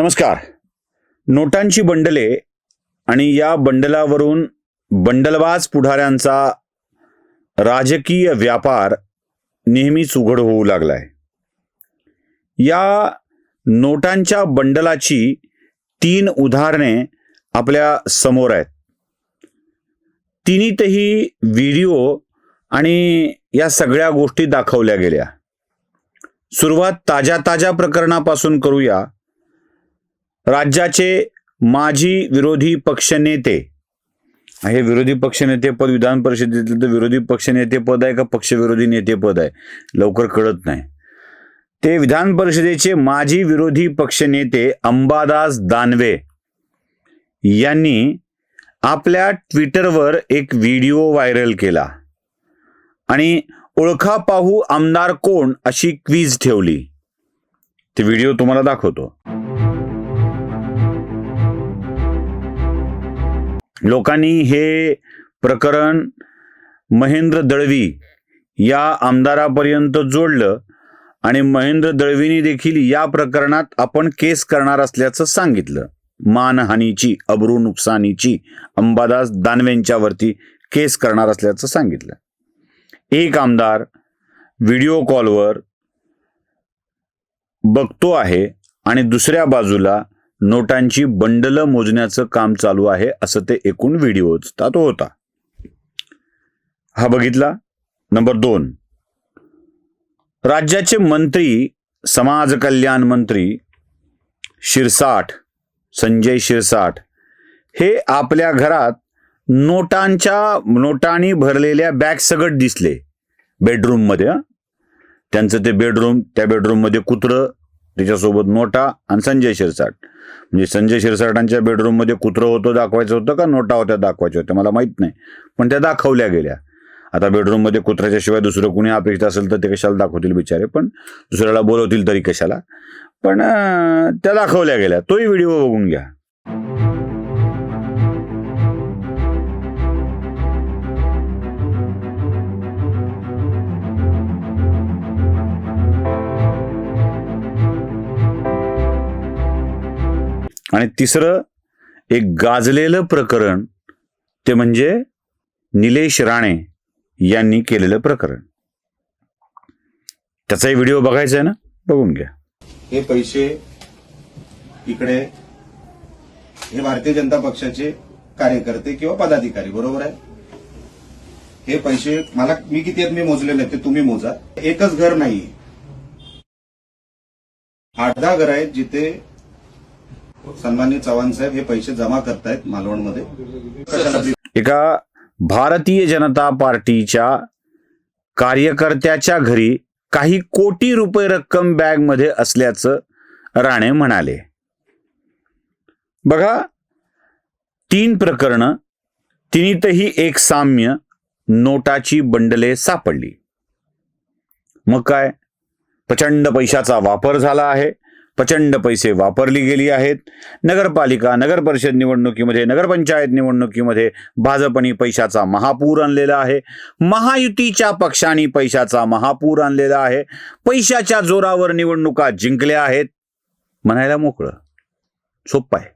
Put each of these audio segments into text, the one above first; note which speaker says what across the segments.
Speaker 1: नमस्कार. नोटांची बंडले आणि या बंडलावरून बंडलबाज पुढाऱ्यांचा राजकीय व्यापार नेहमीच उघड होऊ लागलाय. या नोटांच्या बंडलाची तीन उदाहरणे आपल्यासमोर आहेत. तिन्हीतही व्हिडिओ आणि या सगळ्या गोष्टी दाखवल्या गेल्या. सुरुवात ताज्या ताज्या प्रकरणापासून करूया. राज्याचे माजी विरोधी पक्षनेते हे विरोधी पक्षनेते पद विधान परिषदेतील तर विरोधी पक्षनेते पद आहे का पक्षविरोधी नेते पद आहे? लवकर कळत नाही. ते विधान परिषदेचे माजी विरोधी पक्षनेते अंबादास दानवे यांनी आपल्या ट्विटरवर एक व्हिडिओ व्हायरल केला. आणि ओळखा पाहू आमदार कोण अशी क्वीज ठेवली. ते व्हिडिओ तुम्हाला दाखवतो. लोकांनी हे प्रकरण महेंद्र दळवी या आमदारापर्यंत जोडलं आणि महेंद्र दळवींनी देखील या प्रकरणात आपण केस करणार असल्याचं सांगितलं. मानहानीची अब्रू नुकसानीची अंबादास दानवेंच्यावरती केस करणार असल्याचं सांगितलं. एक आमदार व्हिडिओ कॉलवर बघतो आहे आणि दुसऱ्या बाजूला नोटांची बंडलं मोजण्याचं काम चालू आहे असं ते एकूण व्हिडिओचा तो होता. हा बघितला? नंबर दोन. राज्याचे मंत्री समाज कल्याण मंत्री शिरसाठ संजय शिरसाठ हे आपल्या घरात नोटांच्या नोटांनी भरलेल्या बॅग सगट दिसले. बेडरूममध्ये त्यांचं ते बेडरूम त्या बेडरूममध्ये कुत्रं त्याच्यासोबत नोटा आणि संजय शिरसाट. म्हणजे संजय शिरसाटांच्या बेडरूममध्ये कुत्रं होतं दाखवायचं होतं का? नोटा होत्या दाखवायच्या होत्या. मला माहीत नाही. पण त्या दाखवल्या गेल्या. आता बेडरूममध्ये कुत्र्याच्या शिवाय दुसरं कुणी अपेक्षित असेल तर ते कशाला दाखवतील बिचारे? पण दुसऱ्याला बोलवतील तरी कशाला? पण त्या दाखवल्या गेल्या. तोही व्हिडिओ बघून घ्या. आणि तिसरं एक गाजलेलं प्रकरण ते म्हणजे निलेश राणे यांनी केलेलं प्रकरण. त्याचाही व्हिडिओ बघायचा आहे ना? बघून घ्या.
Speaker 2: हे पैसे इकडे हे भारतीय जनता पक्षाचे कार्यकर्ते किंवा पदाधिकारी बरोबर आहे? हे पैसे मला मी किती आहेत मी मोजले नाही ते तुम्ही मोजा. एकच घर नाही आठ दहा घर आहेत जिथे सन्मान्य चव्हाण साहेब हे पैसे जमा करतायत मालवणमध्ये.
Speaker 1: एका भारतीय जनता पार्टीच्या कार्यकर्त्याच्या घरी काही कोटी रुपये रक्कम बॅगमध्ये असल्याचं राणे म्हणाले. बघा तीन प्रकरणं तिन्हीतही एक साम्य नोटाची बंडले सापडली. मग काय? प्रचंड पैशाचा वापर झाला आहे. प्रचंड पैसे वापरली गेली आहेत. नगरपालिका नगर परिषद निवडणुकीमध्ये नगरपंचायत निवडणुकीमध्ये भाजपनी पैशाचा महापूर आणलेला आहे. महायुतीच्या पक्षांनी पैशाचा महापूर आणलेला आहे. पैशाच्या जोरावर निवडणुका जिंकल्या आहेत. म्हणायला मोकळं. सोपं आहे.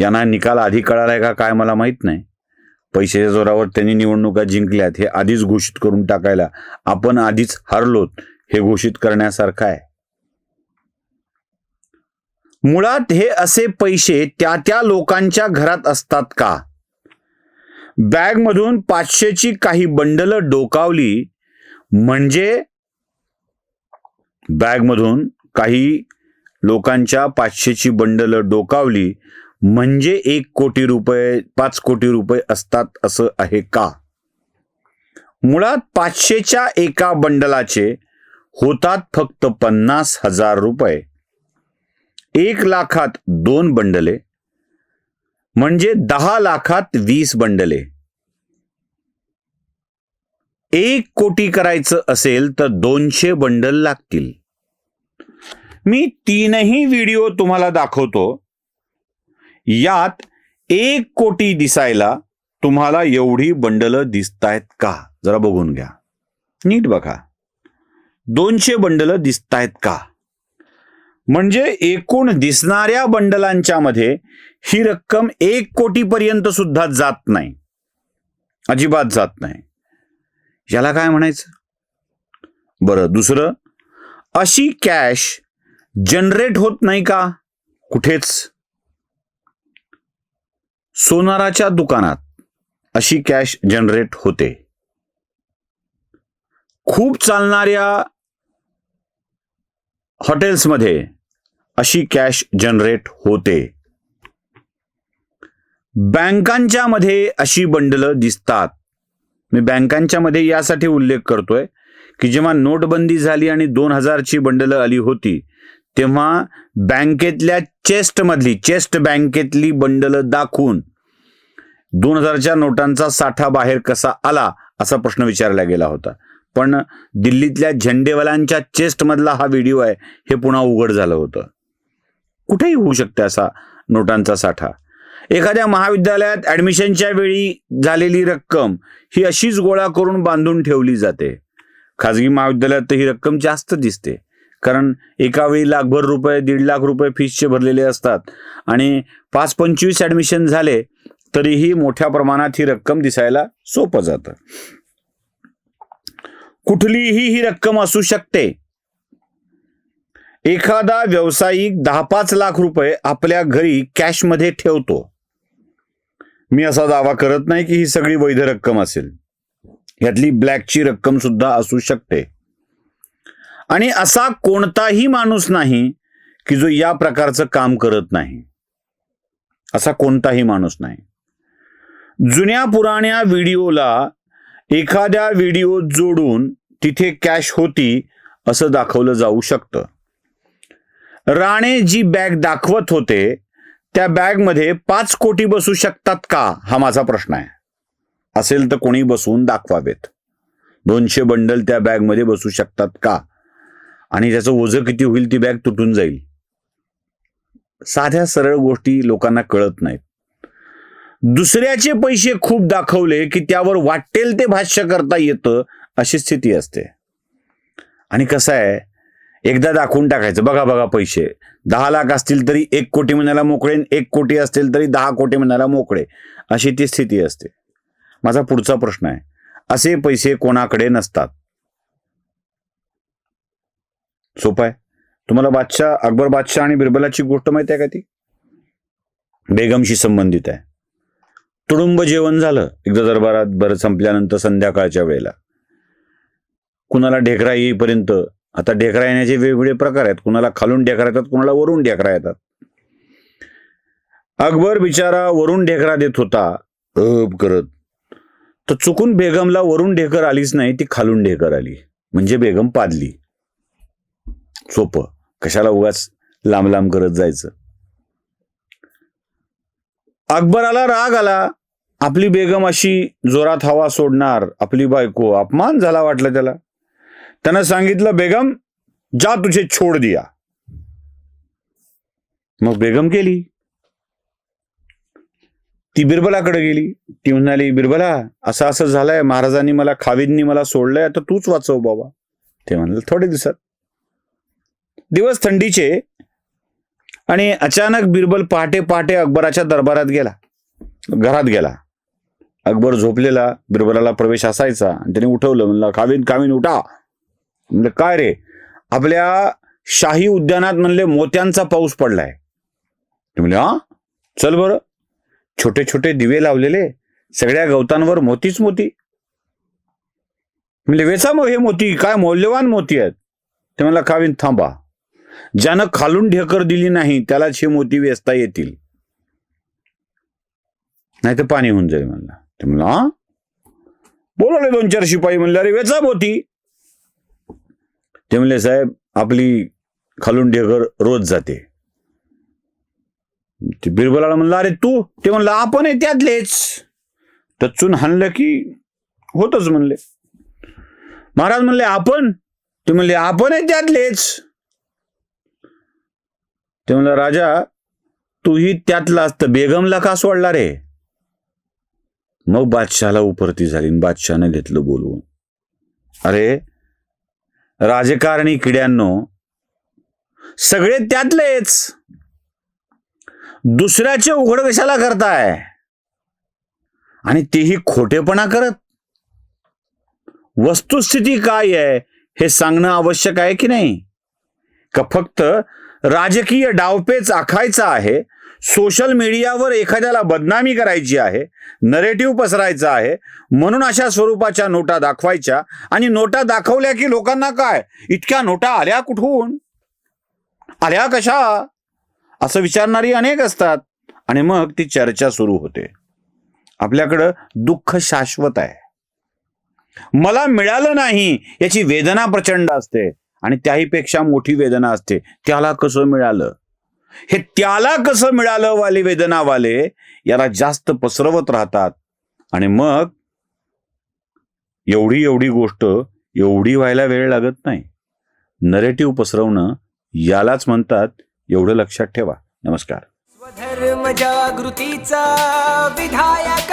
Speaker 1: यांना निकाल आधी कळालाय का काय मला माहीत नाही. पैशाच्या जोरावर त्यांनी निवडणुका जिंकल्यात हे आधीच घोषित करून टाकायला आपण आधीच हरलोत हे घोषित करण्यासारखं आहे. मुळात हे असे पैसे त्या त्या लोकांच्या घरात असतात का? बॅगमधून पाचशेची काही बंडलं डोकावली म्हणजे बॅगमधून काही लोकांच्या पाचशेची बंडलं डोकावली म्हणजे एक कोटी रुपये पाच कोटी रुपये असतात असं आहे का? मुळात पाचशेच्या एका बंडलाचे होतात फक्त पन्नास हजार रुपये. एक लाखात दोन बंडले म्हणजे दहा लाखात वीस बंडले. एक कोटी करायचं असेल तर दोनशे बंडल लागतील. मी तीनही व्हिडिओ तुम्हाला दाखवतो. यात एक कोटी दिसायला तुम्हाला एवढी बंडलं दिसतायत का? जरा बघून घ्या. नीट बघा. दोनशे बंडलं दिसतायत का? म्हणजे एकूण दिसणाऱ्या बंडलांच्या मध्ये ही रक्कम एक कोटीपर्यंत सुद्धा जात नाही. अजिबात जात नाही. याला काय म्हणायचं? बरं दुसरं अशी कॅश जनरेट होत नाही का? कुठेच? सोनाराच्या दुकानात अशी कॅश जनरेट होते. खूप चालणाऱ्या हॉटेल्समध्ये अशी कॅश जनरेट होते. बँकांच्या मध्ये अशी बंडलं दिसतात. मी बँकांच्या मध्ये यासाठी उल्लेख करतोय की जेव्हा नोटबंदी झाली आणि दोन हजारची बंडलं आली होती तेव्हा बँकेतल्या चेस्टमधली चेस्ट बँकेतली बंडलं दाखवून दोन हजारच्या नोटांचा साठा बाहेर कसा आला असा प्रश्न विचारला गेला होता. पण दिल्लीतल्या झेंडेवाल्यांच्या चेस्टमधला हा व्हिडिओ आहे हे पुन्हा उघड झालं होतं. कुठेही होऊ शकते असा नोटांचा साठा. एखाद्या महाविद्यालयात ऍडमिशनच्या वेळी झालेली रक्कम ही अशीच गोळा करून बांधून ठेवली जाते. खाजगी महाविद्यालयात तर ही रक्कम जास्त दिसते कारण एका वेळी लाखभर रुपये दीड लाख रुपये फीसचे भरलेले असतात आणि पाच पंचवीस ऍडमिशन झाले तरीही मोठ्या प्रमाणात ही रक्कम दिसायला सोपं जातं. कुठलीही ही रक्कम असू शकते. एखादा व्यावसायिक दहा पाच लाख रुपये आपल्या घरी कॅशमध्ये ठेवतो. मी असा दावा करत नाही की ही सगळी वैध रक्कम असेल. यातली ब्लॅकची रक्कम सुद्धा असू शकते. आणि असा कोणताही माणूस नाही की जो या प्रकारचं काम करत नाही. असा कोणताही माणूस नाही. जुन्या पुराण्या व्हिडिओला एखाद्या व्हिडिओ जोडून तिथे कॅश होती असं दाखवलं जाऊ शकतं. राणे जी बॅग दाखवत होते त्या बॅगमध्ये पाच कोटी बसू शकतात का हा माझा प्रश्न आहे. असेल तर कोणी बसवून दाखवावेत. दोनशे बंडल त्या बॅगमध्ये बसू शकतात का? आणि त्याचं ओझं किती होईल ती बॅग तुटून जाईल. साध्या सरळ गोष्टी लोकांना कळत नाहीत. दुसऱ्याचे पैसे खूप दाखवले की त्यावर वाटेल ते भाष्य करता येतं अशी स्थिती असते. आणि कसं आहे एकदा दाखवून टाकायचं. बघा बघा पैसे. दहा लाख असतील तरी एक कोटी म्हणायला मोकळे एक कोटी असतील तरी दहा कोटी म्हणायला मोकळे. अशी ती स्थिती असते. माझा पुढचा प्रश्न आहे. असे पैसे कोणाकडे नसतात? सोपं आहे. तुम्हाला बादशाह अकबर बादशाह आणि बिरबलाची गोष्ट माहिती आहे का ती? बेगमशी संबंधित आहे. तुडुंब जेवण झालं. एकदा दरबारात भर संपल्यानंतर संध्याकाळच्या वेळेला. कुणाला ढेकरा येईपर्यंत आता ढेकरा येण्याचे वेगवेगळे प्रकार आहेत. कुणाला खालून ढेकरा येतात कुणाला वरून ढेकरा येतात. अकबर बिचारा वरून ढेकरा देत होता. अप करत. तर चुकून बेगमला वरून ढेकर आलीच नाही ती खालून ढेकर आली. म्हणजे बेगम पादली. सोपं. कशाला उगाच लांब लांब करत जायचं? अकबराला राग आला. आपली बेगम अशी जोरात हवा सोडणार आपली बायको अपमान झाला वाटलं त्याला. त्यानं सांगितलं बेगम जा तुझे छोड दिया. मग बेगम गेली. ती बिरबलाकडे गेली. ती म्हणाली बिरबला असं असं झालंय. महाराजांनी मला खावींनी मला सोडलंय. आता तूच वाचव बाबा. ते म्हणलं थोडे दिवसात. दिवस थंडीचे आणि अचानक बिरबल पहाटे पहाटे अकबराच्या दरबारात गेला. घरात गेला. अकबर झोपलेला बिरबलाला प्रवेश असायचा. त्याने उठवलं म्हणलं कावीन कावीन उठा. म्हणलं काय रे? आपल्या शाही उद्यानात म्हणले मोत्यांचा पाऊस पडलाय. म्हणले हा? चल बरं. छोटे छोटे दिवे लावलेले. सगळ्या गवतांवर मोतीच मोती. म्हणजे वेचा मग हे मोती? काय मौल्यवान मोती आहेत. ते मला कावीन थांबा. ज्यानं खालून ढेकर दिली नाही त्यालाच हे मोती वेचता येतील. नाही तर पाणी होऊन जाईल म्हणला. ते म्हणलं बोलवले दोन चार शिपाई म्हणले अरे वेचा मोती. ते म्हणले साहेब आपली खालून ढेकर रोज जाते. ते बिरबलाला म्हणलं अरे तू? ते म्हणलं आपण आहे त्यातलेच. टचून हाणलं की होतच म्हणले. महाराज म्हणले आपण? ते म्हणले आपण आहे त्यातलेच. ते म्हणलं राजा तूही त्यातला असत. बेगमला का सोडला रे? मग बादशहाला उपरती झाली आणि बादशहानं घेतलं बोलवून. अरे राजकारणी किड्यांनो सगळे त्यातलेच. दुसऱ्याचे उघड कशाला करताय? आणि तेही खोटेपणा करत? वस्तुस्थिती काय आहे? हे सांगणं आवश्यक आहे की नाही? का फक्त राजकीय डावपेच आखायचा आहे. सोशल मीडियावर एखाद्याला बदनामी करायची आहे. नरेटिव्ह पसरायचा आहे. म्हणून अशा स्वरूपाच्या नोटा दाखवायच्या. आणि नोटा दाखवल्या की लोकांना काय? इतक्या नोटा आल्या कुठून? आल्या कशा? असं विचारणारी अनेक असतात. आणि मग ती चर्चा सुरू होते. आपल्याकडं दुःख शाश्वत आहे. मला मिळालं नाही याची वेदना प्रचंड असते. आणि त्याहीपेक्षा मोठी वेदना असते. त्याला कसं मिळालं? हे त्याला कसं मिळालं वाले वेदनावाले? याला जास्त पसरवत राहतात. आणि मग एवढी एवढी गोष्ट एवढी व्हायला वेळ लागत नाही. नरेटिव्ह पसरवणं यालाच म्हणतात. एवढं लक्षात ठेवा. नमस्कार.
Speaker 3: स्वधर्म जागृतीचा विधायक